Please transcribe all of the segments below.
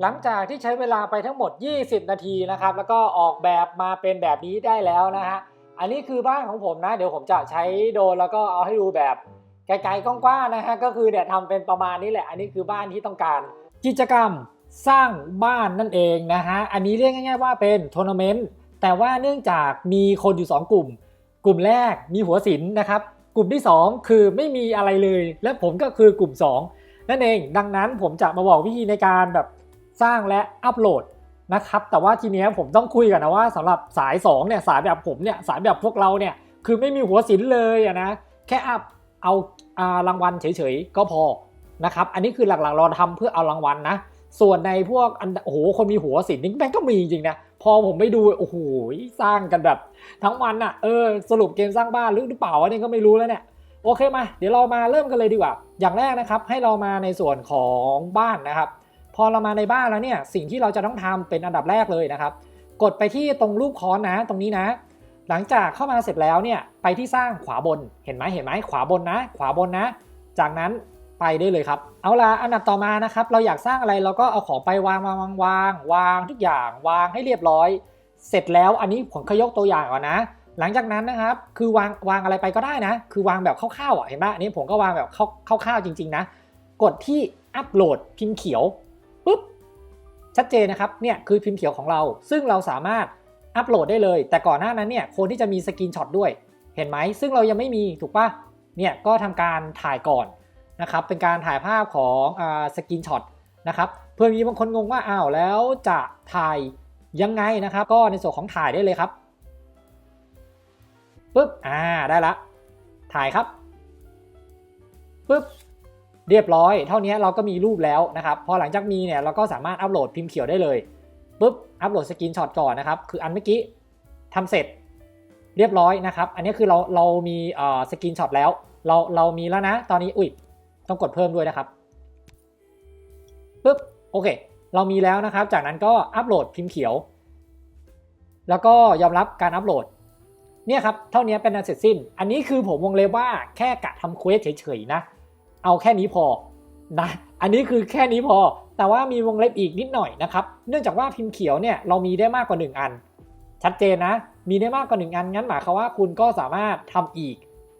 หลังจากที่ใช้เวลาไปทั้งหมด 20 นาทีนะครับ แล้วก็ออกแบบมาเป็นแบบนี้ได้แล้วนะฮะ อันนี้คือบ้านของผมนะ เดี๋ยวผมจะใช้โดรนแล้วก็เอาให้ดูแบบไกลๆกว้างๆนะฮะ ก็คือเนี่ยทำเป็นประมาณนี้แหละ อันนี้คือบ้านที่ต้องการ กิจกรรมสร้างบ้านนั่นเองนะฮะ อันนี้เรียกง่าย ๆ ว่าเป็นทัวร์นาเมนต์ แต่ว่าเนื่องจากมีคนอยู่ 2 กลุ่ม กลุ่มแรกมีหัวศิลป์นะครับ กลุ่มที่ 2 คือไม่มีอะไรเลย และผมก็คือกลุ่ม 2 นั่นเอง ดังนั้นผมจะมาบอกวิธีในการแบบ สร้างและอัปโหลดนะครับแต่ว่าทีเนี้ยผมต้องคุยกันนะว่าสำหรับสาย2เนี่ยสายแบบผมเนี่ยสายแบบพวกเราเนี่ยคือไม่มีหัวศิลเลยนะแค่อัพเอาอารางวัลเฉยๆก็พอนะครับอันนี้คือหลักๆเราทำเพื่อเอารางวัลนะส่วนในพวกอันโอ้โหคนมีหัวศิลป์นี่แม่งก็มีจริงๆนะพอผมไปดูโอ้โหสร้างกันแบบ ทั้งวันอะเออสรุปเกมสร้างบ้านหรือเปล่าอันนี้ก็ไม่รู้แล้วเนี่ยโอเคมา เดี๋ยวเรามาเริ่มกันเลยดีกว่า อย่างแรกนะครับให้เรามาในส่วนของบ้านนะครับ พอเรามาในบ้านแล้วเนี่ยสิ่งที่เราจะต้องทำเป็นอันดับแรกเลยนะครับ กดไปที่ตรงรูปค้อนนะตรงนี้นะ หลังจากเข้ามาเสร็จแล้วเนี่ยไปที่สร้างขวาบนเห็นไหมเห็นไหมขวาบนนะ ขวาบนนะ จากนั้นไปได้เลยครับ เอาล่ะอันดับต่อมานะครับ เราอยากสร้างอะไรเราก็เอาของไปวางวางวางวางวางทุกอย่างวางให้เรียบร้อย เสร็จแล้วอันนี้ผมขยกตัวอย่างก่อนนะ หลังจากนั้นนะครับ คือวางวางอะไรไปก็ได้นะ คือวางแบบคร่าวๆอะเห็นไหมอันนี้ผมก็วางแบบคร่าวๆจริง ๆ นะ กดที่อัปโหลดพิมพ์เขียว ชัดเจนนะครับเนี่ยคือพิมพ์เขียวของเรา ซึ่งเราสามารถอัปโหลดได้เลย แต่ก่อนหน้านั้นเนี่ยคนที่จะมีสกรีนช็อตด้วย เห็นไหมซึ่งเรายังไม่มีถูกปะเนี่ยก็ทำการถ่ายก่อนนะครับเป็นการถ่ายภาพของสกรีนช็อตนะครับเพื่อมีบางคนงงว่าอ้าวแล้วจะถ่ายยังไงนะครับ ก็ในส่วนของถ่ายได้เลยครับปุ๊บอ่าได้ละถ่ายครับปุ๊บ เรียบร้อย เท่านี้เราก็มีรูปแล้วนะครับ พอหลังจากมีเนี่ยเราก็สามารถอัปโหลดพิมพ์เขียวได้เลยปุ๊บอัปโหลดสกรีนช็อตก่อนนะครับ คืออันเมื่อกี้ทำเสร็จเรียบร้อยนะครับ อันนี้คือเราเรามีเอ่อสกรีนช็อตแล้ว เราเรามีแล้วนะ ตอนนี้อุ้ยต้องกดเพิ่มด้วยนะครับปุ๊บโอเค เรามีแล้วนะครับ จากนั้นก็อัปโหลดพิมพ์เขียว แล้วก็ยอมรับการอัปโหลดเนี่ยครับ เท่านี้เป็นอันเสร็จสิ้น อันนี้คือผมวงเล็บว่าแค่กะทำเควสเฉยๆนะ เอาแค่นี้พอนะอันนี้คือแค่นี้พอ แต่ว่ามีวงเล็บอีกนิดหน่อยนะครับเนื่องจากว่าพิมพ์เขียวเนี่ยเรามีได้มากกว่า 1 อัน ชัดเจนนะ มีได้มากกว่า 1 อันงั้นหมายความว่าคุณก็สามารถทำอีก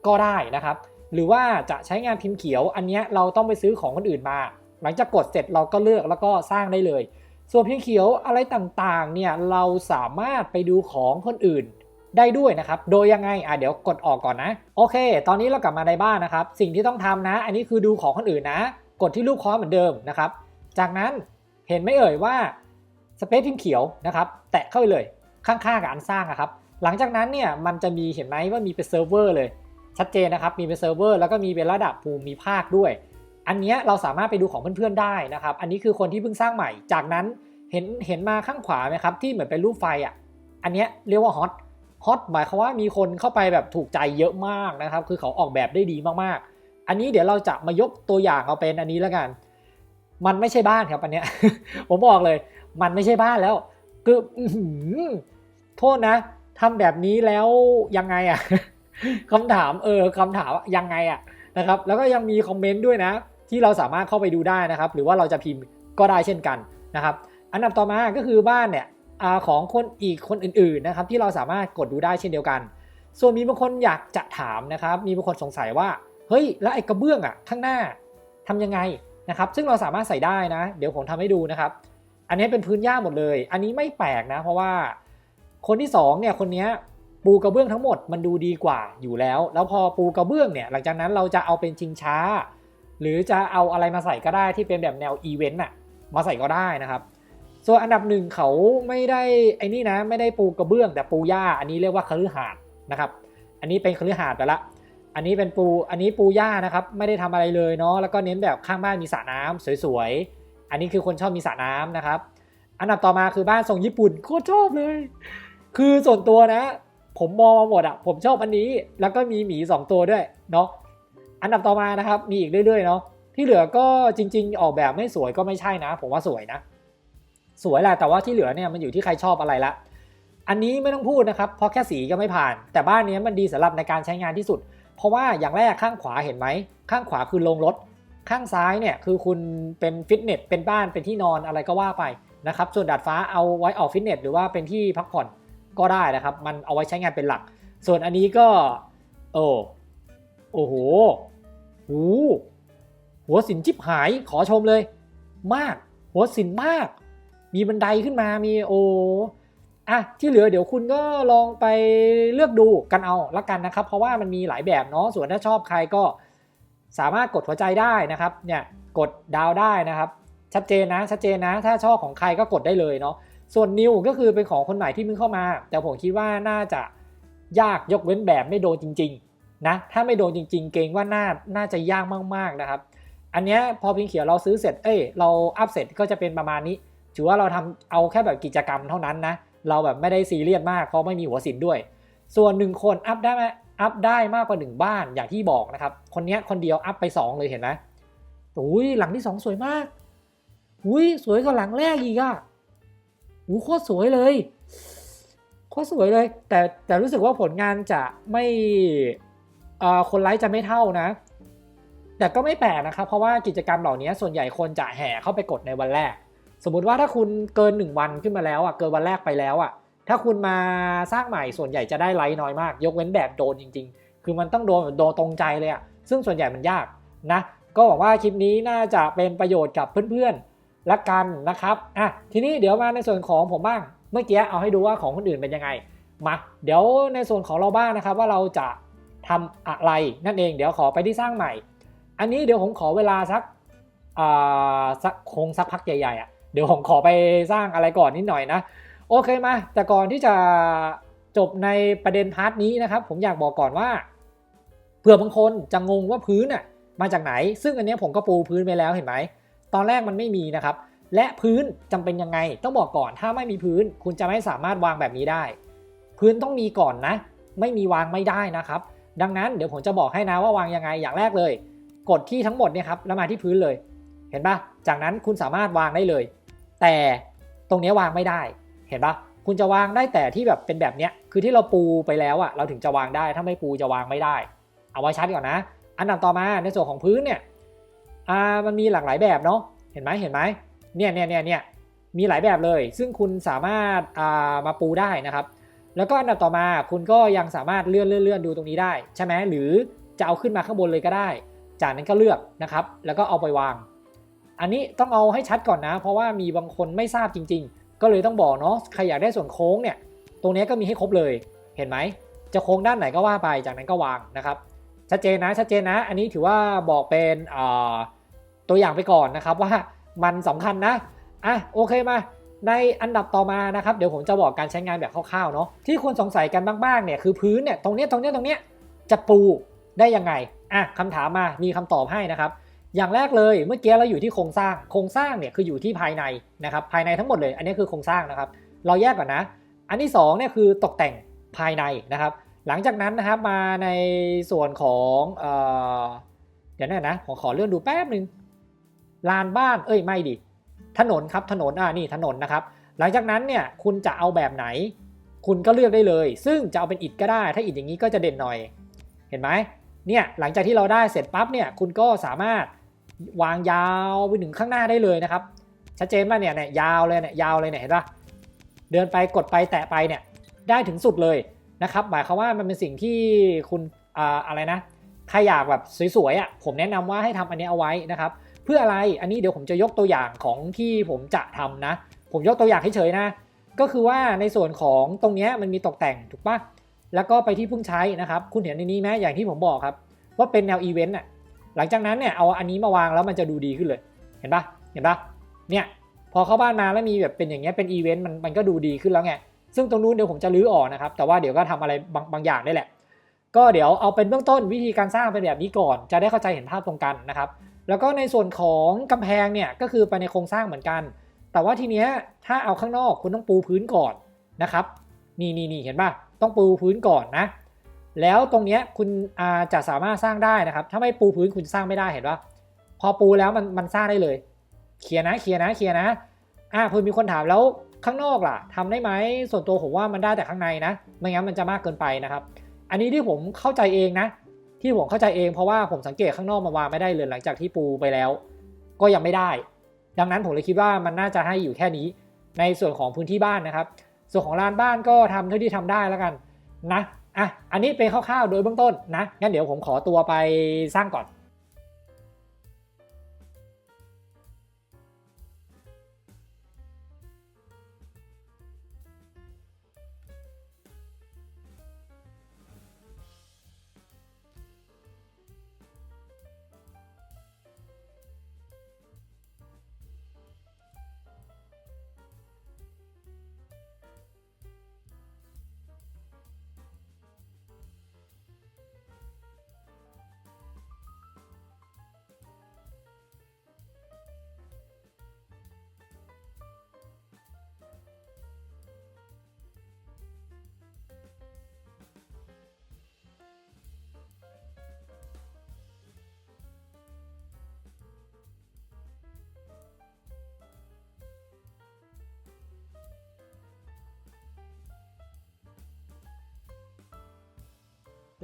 ก็ได้นะครับ หรือว่าจะใช้งานพิมพ์เขียว อันนี้เราต้องไปซื้อของคนอื่นมา หลังจากกดเสร็จเราก็เลือกแล้วก็สร้างได้เลย ส่วนพิมพ์เขียวอะไรต่างๆเนี่ยเราสามารถไปดูของคนอื่น ได้ด้วยนะครับ โดยยังไง อะเดี๋ยวกดออกก่อนนะ โอเค ตอนนี้เรากลับมาในบ้านนะครับ สิ่งที่ต้องทำนะ อันนี้คือดูของคนอื่นนะ กดที่รูปค้อนเหมือนเดิมนะครับ จากนั้นเห็นไหม่เอ่ยว่าสเปซพิมพ์เขียวนะครับ แตะเข้าไปเลยข้างๆกับอันสร้างนะครับ หลังจากนั้นเนี่ยมันจะมีเห็นไหมว่ามีเป็นเซิร์ฟเวอร์เลย ชัดเจนนะครับ มีเป็นเซิร์ฟเวอร์แล้วก็มีเป็นระดับภูมิภาคด้วย อันนี้เราสามารถไปดูของเพื่อนๆได้นะครับ อันนี้คือคนที่เพิ่งสร้างใหม่ จากนั้นเห็นเห็นมาข้างขวาไหมครับที่เหมือนเป็นรูปไฟอะ อันนี้เรียกว่าฮอต ฮอตหมายความว่ามีคนเข้าไปแบบถูกใจเยอะมากนะครับ คือเขาออกแบบได้ดีมากๆ อันนี้เดี๋ยวเราจะมายกตัวอย่างเอาเป็นอันนี้แล้วกัน มันไม่ใช่บ้านครับอันเนี้ย ผมบอกเลย มันไม่ใช่บ้านแล้ว คือโทษนะทำแบบนี้แล้วยังไงอะคำถามเออคำถามว่ายังไงอะนะครับ แล้วก็ยังมีคอมเมนต์ด้วยนะ ที่เราสามารถเข้าไปดูได้นะครับ หรือว่าเราจะพิมพ์ก็ได้เช่นกันนะครับ อันดับต่อมาก็คือบ้านเนี่ย ของคนอีกคนอื่นๆนะครับที่เราสามารถกดดูได้เช่นเดียวกัน ส่วนมีบางคนอยากจะถามนะครับ มีบางคนสงสัยว่าเฮ้ยแล้วไอ้กระเบื้องอะข้างหน้าทำยังไงนะครับ ซึ่งเราสามารถใส่ได้นะ เดี๋ยวผมทำให้ดูนะครับ อันนี้เป็นพื้นหญ้าหมดเลย อันนี้ไม่แปลกนะ เพราะว่าคนที่สองเนี่ยคนนี้ปูกระเบื้องทั้งหมดมันดูดีกว่าอยู่แล้ว แล้วพอปูกระเบื้องเนี่ยหลังจากนั้นเราจะเอาเป็นชิงช้า หรือจะเอาอะไรมาใส่ก็ได้ที่เป็นแบบแนวอีเวนต์อะมาใส่ก็ได้นะครับ ส่วนอันดับหนึ่งเขาไม่ได้ไอ้นี่นะไม่ได้ปูกระเบื้อง แต่ปูหญ้าอันนี้เรียกว่าคฤหาสน์นะครับ อันนี้เป็นคฤหาสน์ไปละ อันนี้เป็นปูอันนี้ปูหญ้านะครับไม่ได้ทำอะไรเลยเนาะแล้วก็เน้นแบบข้างบ้านมีสระน้ำสวยๆอันนี้คือคนชอบมีสระน้ำนะครับ อันดับต่อมาคือบ้านทรงญี่ปุ่นโคตรชอบเลย คือส่วนตัวนะ ผมมองมาหมดอะผมชอบอันนี้แล้วก็มีหมีสองตัวด้วยเนาะอันดับต่อมานะครับมีอีกเรื่อยๆเนาะที่เหลือก็จริง ๆ ออกแบบไม่สวยก็ไม่ใช่นะ ผมว่าสวยนะ สวยแหละแต่ว่าที่เหลือเนี่ยมันอยู่ที่ใครชอบอะไรละอันนี้ไม่ต้องพูดนะครับเพราะแค่สีก็ไม่ผ่าน แต่บ้านนี้มันดีสำหรับในการใช้งานที่สุด เพราะว่าอย่างแรกข้างขวาเห็นไหมข้างขวาคือโรงรถ ข้างซ้ายเนี่ยคือคุณเป็นฟิตเนสเป็นบ้านเป็นที่นอนอะไรก็ว่าไปนะครับส่วนดาดฟ้าเอาไว้ออกฟิตเนสหรือว่าเป็นที่พักผ่อนก็ได้นะครับ มันเอาไว้ใช้งานเป็นหลัก ส่วนอันนี้ก็โอ้โอ้โหหูหัวสินจิบหายขอชมเลย มาก หัวสินมาก มีบันไดขึ้นมามีโออะที่เหลือเดี๋ยวคุณก็ลองไปเลือกดูกันเอาละกันนะครับ เพราะว่ามันมีหลายแบบเนาะส่วนถ้าชอบใครก็สามารถกดหัวใจได้นะครับเนี่ยกดดาวได้นะครับ ชัดเจนนะชัดเจนนะ ถ้าชอบของใครก็กดได้เลยเนาะส่วนนิวก็คือเป็นของคนใหม่ที่เพิ่งเข้ามา แต่ผมคิดว่าน่าจะยากยกเว้นแบบไม่โดนจริงๆนะถ้าไม่โดนจริง ๆ เกรงว่าน่าน่าจะยากมากๆนะครับ อันเนี้ยพอพิงเขียวเราซื้อเสร็จเอ้ยเราอัพเสร็จก็จะเป็นประมาณนี้ ถือว่าเราทำเอาแค่แบบกิจกรรมเท่านั้นนะ เราแบบไม่ได้ซีเรียสมากเพราะไม่มีหัวสินด้วย ส่วนหนึ่งคนอัพได้ไหมอัพได้มากกว่าหนึ่งบ้านอย่างที่บอกนะครับ คนนี้คนเดียวอัพไป 2 เลยเห็นไหมอุ้ยหลังที่ 2 สวยมาก อุ้ยสวยกว่าหลังแรกอีกอะอู้โคตรสวยเลยโคตรสวยเลย แต่แต่รู้สึกว่าผลงานจะไม่เอ่อคนไลค์จะไม่เท่านะ แต่ก็ไม่แปลกนะครับ เพราะว่ากิจกรรมเหล่านี้ส่วนใหญ่คนจะแห่เข้าไปกดในวันแรก สมมุติว่าถ้าคุณเกิน 1 วันขึ้นมาแล้วอะเกินวันแรกไปแล้วอะถ้าคุณมาสร้างใหม่ส่วนใหญ่จะได้ไลค์น้อยมาก ยกเว้นแบบโดนจริง ๆ คือมันต้องโดนโดนตรงใจเลยอะซึ่งส่วนใหญ่มันยากนะก็หวังว่าคลิปนี้น่าจะเป็นประโยชน์กับเพื่อนๆละกันนะครับอะทีนี้เดี๋ยวมาในส่วนของผมบ้างเมื่อกี้เอาให้ดูว่าของคนอื่นเป็นยังไงมาเดี๋ยวในส่วนของเราบ้างนะครับว่าเราจะทำอะไรนั่นเองเดี๋ยวขอไปที่สร้างใหม่ อันนี้เดี๋ยวผมขอเวลาสักอ่าสักคงสักพักใหญ่ๆอะ เดี๋ยวผมขอไปสร้างอะไรก่อนนิดหน่อยนะ โอเคมา แต่ก่อนที่จะจบในประเด็นพาร์ทนี้นะครับ ผมอยากบอกก่อนว่าเผื่อบางคนจะงงว่าพื้นอะมาจากไหน ซึ่งอันนี้ผมก็ปูพื้นไปแล้วเห็นไหม ตอนแรกมันไม่มีนะครับ และพื้นจำเป็นยังไง ต้องบอกก่อนถ้าไม่มีพื้น คุณจะไม่สามารถวางแบบนี้ได้ พื้นต้องมีก่อนนะ ไม่มีวางไม่ได้นะครับ ดังนั้นเดี๋ยวผมจะบอกให้นะว่าวางยังไงอย่างแรกเลย กดที่ทั้งหมดเนี่ยครับแล้วมาที่พื้นเลย เห็นปะจากนั้นคุณสามารถวางได้เลย แต่ตรงนี้วางไม่ได้เห็นปะคุณจะวางได้แต่ที่แบบเป็นแบบเนี้ยคือที่เราปูไปแล้วอะเราถึงจะวางได้ถ้าไม่ปูจะวางไม่ได้ เอาไว้ชัดก่อนนะ อันดับต่อมาในส่วนของพื้นเนี่ยอ่ามันมีหลากหลายแบบเนาะเห็นไหมเห็นไหมเนี่ยเนี่ยเนี่ยเนี่ยมีหลายแบบเลย ซึ่งคุณสามารถอ่ามาปูได้นะครับ แล้วก็อันดับต่อมาคุณก็ยังสามารถเลื่อนเลื่อนเลื่อนดูตรงนี้ได้ ใช่ไหมหรือจะเอาขึ้นมาข้างบนเลยก็ได้ จากนั้นก็เลือกนะครับ แล้วก็เอาไปวาง อันนี้ต้องเอาให้ชัดก่อนนะ เพราะว่ามีบางคนไม่ทราบจริง ๆ ก็เลยต้องบอกเนาะใครอยากได้ส่วนโค้งเนี่ยตรงนี้ก็มีให้ครบเลยเห็นไหม จะโค้งด้านไหนก็ว่าไปจากนั้นก็วางนะครับ ชัดเจนนะชัดเจนนะ อันนี้ถือว่าบอกเป็นตัวอย่างไปก่อนนะครับว่ามันสำคัญนะอะโอเคมาในอันดับต่อมานะครับ เดี๋ยวผมจะบอกการใช้งานแบบคร่าวๆเนาะที่ควรสงสัยกันบ้างๆเนี่ยคือพื้นเนี่ยตรงเนี้ยตรงเนี้ยตรงเนี้ยจะปูได้ยังไงอะคำถามมามีคำตอบให้นะครับ อย่างแรกเลยเมื่อกี้เราอยู่ที่โครงสร้างโครงสร้างเนี่ยคืออยู่ที่ภายในนะครับภายในทั้งหมดเลย อันนี้คือโครงสร้างนะครับ เราแยกก่อนนะ อันที่2เนี่ยคือตกแต่งภายในนะครับ หลังจากนั้นนะครับมาในส่วนของเอ่อเดี๋ยวนะนะขอขอเลื่อนดูแป๊บหนึ่งลานบ้านเอ้ยไม่ดิถนนครับถนนอ่านี่ถนนนะครับหลังจากนั้นเนี่ยคุณจะเอาแบบไหน คุณก็เลือกได้เลย ซึ่งจะเอาเป็นอิฐก็ได้ ถ้าอิฐอย่างนี้ก็จะเด่นหน่อย เห็นไหมเนี่ยหลังจากที่เราได้เสร็จปั๊บเนี่ยคุณก็สามารถ วางยาวไปถึงข้างหน้าได้เลยนะครับ ชัดเจนป่ะเนี่ยเนี่ยยาวเลยเนี่ยยาวเลยเนี่ยเห็นป่ะเดินไปกดไปแตะไปเนี่ยได้ถึงสุดเลยนะครับหมายความว่ามันเป็นสิ่งที่คุณอ่าอะไรนะใครอยากแบบสวยๆอะผมแนะนำว่าให้ทำอันนี้เอาไว้นะครับ เพื่ออะไรอันนี้เดี๋ยวผมจะยกตัวอย่างของที่ผมจะทำนะ ผมยกตัวอย่างให้เฉยนะ ก็คือว่าในส่วนของตรงนี้มันมีตกแต่งถูกปะแล้วก็ไปที่เพิ่งใช้นะครับ คุณเห็นในนี้ไหมอย่างที่ผมบอกครับ ว่าเป็นแนวอีเวนต์อะ หลังจากนั้นเนี่ยเอาอันนี้มาวางแล้วมันจะดูดีขึ้นเลย เห็นปะเห็นปะเนี่ยพอเข้าบ้านมาแล้วมีแบบเป็นอย่างเงี้ยเป็นอีเวนต์มันมันก็ดูดีขึ้นแล้วไงซึ่งตรงนู้นเดี๋ยวผมจะรื้อออกนะครับแต่ว่าเดี๋ยวก็ทำอะไรบางบางอย่างได้แหละ ก็เดี๋ยวเอาเป็นเบื้องต้นวิธีการสร้างเป็นแบบนี้ก่อน จะได้เข้าใจเห็นภาพตรงกันนะครับ แล้วก็ในส่วนของกำแพงเนี่ยก็คือไปในโครงสร้างเหมือนกัน แต่ว่าทีเนี้ยถ้าเอาข้างนอกคุณต้องปูพื้นก่อนนะครับ นี่นี่นี่เห็นป่ะต้องปูพื้นก่อนนะ แล้วตรงเนี้ยคุณจะสามารถสร้างได้นะครับ ถ้าไม่ปูพื้นคุณสร้างไม่ได้เห็นป่ะพอปูแล้วมันมันสร้างได้เลยเคลียร์นะเคลียร์นะเคลียร์นะอ่าเพื่อมีคนถามแล้วข้างนอกล่ะทำได้ไหมส่วนตัวผมว่ามันได้แต่ข้างในนะ ไม่งั้นมันจะมากเกินไปนะครับ อันนี้ที่ผมเข้าใจเองนะ ที่ผมเข้าใจเองเพราะว่าผมสังเกตข้างนอกมาวางไม่ได้เลยหลังจากที่ปูไปแล้ว ก็ยังไม่ได้ ดังนั้นผมเลยคิดว่ามันน่าจะให้อยู่แค่นี้ ในส่วนของพื้นที่บ้านนะครับ ส่วนของลานบ้านก็ทำเท่าที่ทำได้แล้วกันนะ อะอันนี้เป็นคร่าวๆโดยเบื้องต้นนะงั้นเดี๋ยวผมขอตัวไปสร้างก่อน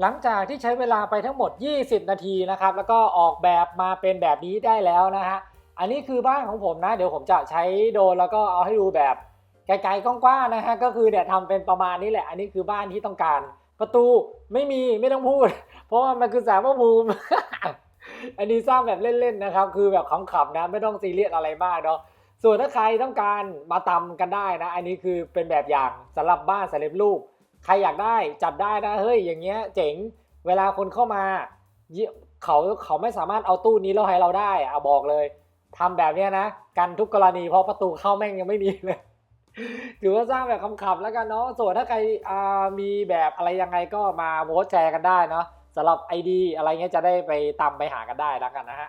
หลังจากที่ใช้เวลาไปทั้งหมด 20 นาทีนะครับ แล้วก็ออกแบบมาเป็นแบบนี้ได้แล้วนะฮะ อันนี้คือบ้านของผมนะ เดี๋ยวผมจะใช้โดนแล้วก็เอาให้ดูแบบไกลๆกว้างๆนะฮะ ก็คือเนี่ยทำเป็นประมาณนี้แหละ อันนี้คือบ้านที่ต้องการ ประตูไม่มีไม่ต้องพูด เพราะว่ามันคือสารพระภูมิ อันนี้สร้างแบบเล่นๆนะครับ คือแบบขำๆนะ ไม่ต้องซีเรียสอะไรมากเนาะ ส่วนถ้าใครต้องการมาตำกันได้นะ อันนี้คือเป็นแบบอย่างสำหรับบ้านสำเร็จรูป ใครอยากได้จัดได้นะเฮ้ยอย่างเงี้ยเจ๋งเวลาคนเข้ามาเขาเขาไม่สามารถเอาตู้นี้แล้วให้เราได้อะบอกเลยทำแบบเนี้ยนะกันทุกกรณีเพราะประตูเข้าแม่งยังไม่มีเลยถือว่าสร้างแบบขำๆแล้วกันเนาะส่วนถ้าใครมีแบบอะไรยังไงก็มาโพสแชร์กันได้เนาะสำหรับไอดีอะไรเงี้ยจะได้ไปตามไปหากันได้แล้วกันนะฮะ